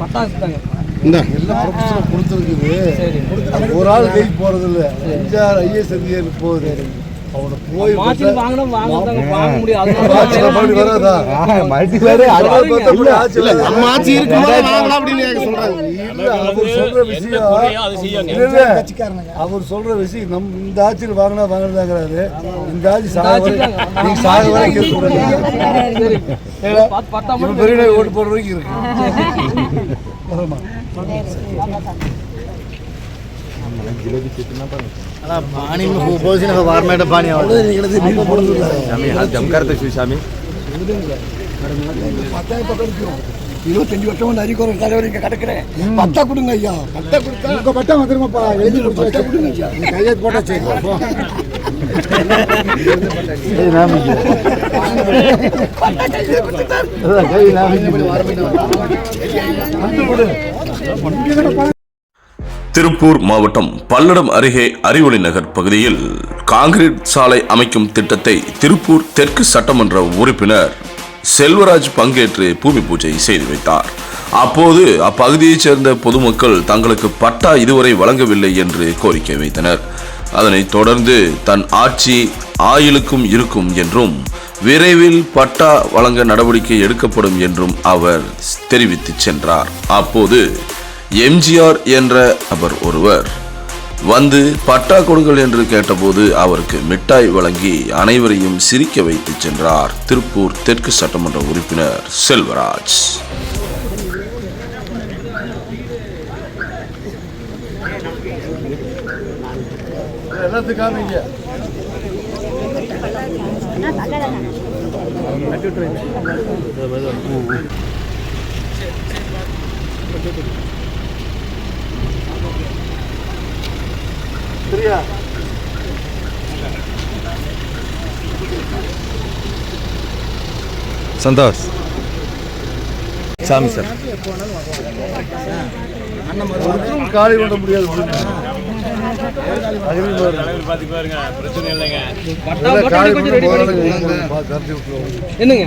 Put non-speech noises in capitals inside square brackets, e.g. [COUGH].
பட்டாசு தாங்க கொடுத்துருக்குது. ஒரு ஆள் கைக்கு போறது இல்ல அஞ்சாறு ஐஏஎஸ் அதிகாரி போகுது. அவர் சொல்ற விஷயம் இல்ல, இல்ல. அவர் சொல்ற விஷயம் நம் இந்த ஆட்சியில் வாங்கினா வாங்கினாங்கிறாரு இந்த ஆட்சி சாக சாக வரைக்கும் பெரிய ஓட்டு போடுற வரைக்கும் இருக்கு. [LAUGHS] પાણી ઉભો છે ને વાર માટે પાણી આવે સ્વામી હાલ ધમકાર તો શું સ્વામી இருபத்தஞ்சு வருஷமா நரி கோரம் தலைவருக்கு கிடக்குறேன் பத்தா கொடுங்க திருப்பூர் மாவட்டம் பல்லடம் அருகே அறிவொளி நகர் பகுதியில் காங்கிரீட் சாலை அமைக்கும் திட்டத்தை திருப்பூர் தெற்கு சட்டமன்ற உறுப்பினர் செல்வராஜ் பங்கேற்று பூமி பூஜை செய்து வைத்தார். அப்போது அப்பகுதியைச் சேர்ந்த பொதுமக்கள் தங்களுக்கு பட்டா இதுவரை வழங்கவில்லை என்று கோரிக்கை வைத்தனர். அதனைத் தொடர்ந்து தன் ஆட்சி ஆயுளுக்கும் இருக்கும் என்றும் விரைவில் பட்டா வழங்க நடவடிக்கை எடுக்கப்படும் என்றும் அவர் தெரிவித்து சென்றார். அப்போது எம்ஜிஆர் என்ற நபர் ஒருவர். வந்து பட்டா கொடுங்கள் என்று கேட்டபோது அவருக்கு மிட்டாய் வழங்கி அனைவரையும் சிரிக்க வைத்து சென்றார் திருப்பூர் தெற்கு சட்டமன்ற உறுப்பினர் செல்வராஜ். எல்லாத்துக்கும் சரியா? சந்தோஷ். சாமி சார். ஒருத்தரும் காலி பண்ண முடியாது என்னங்க?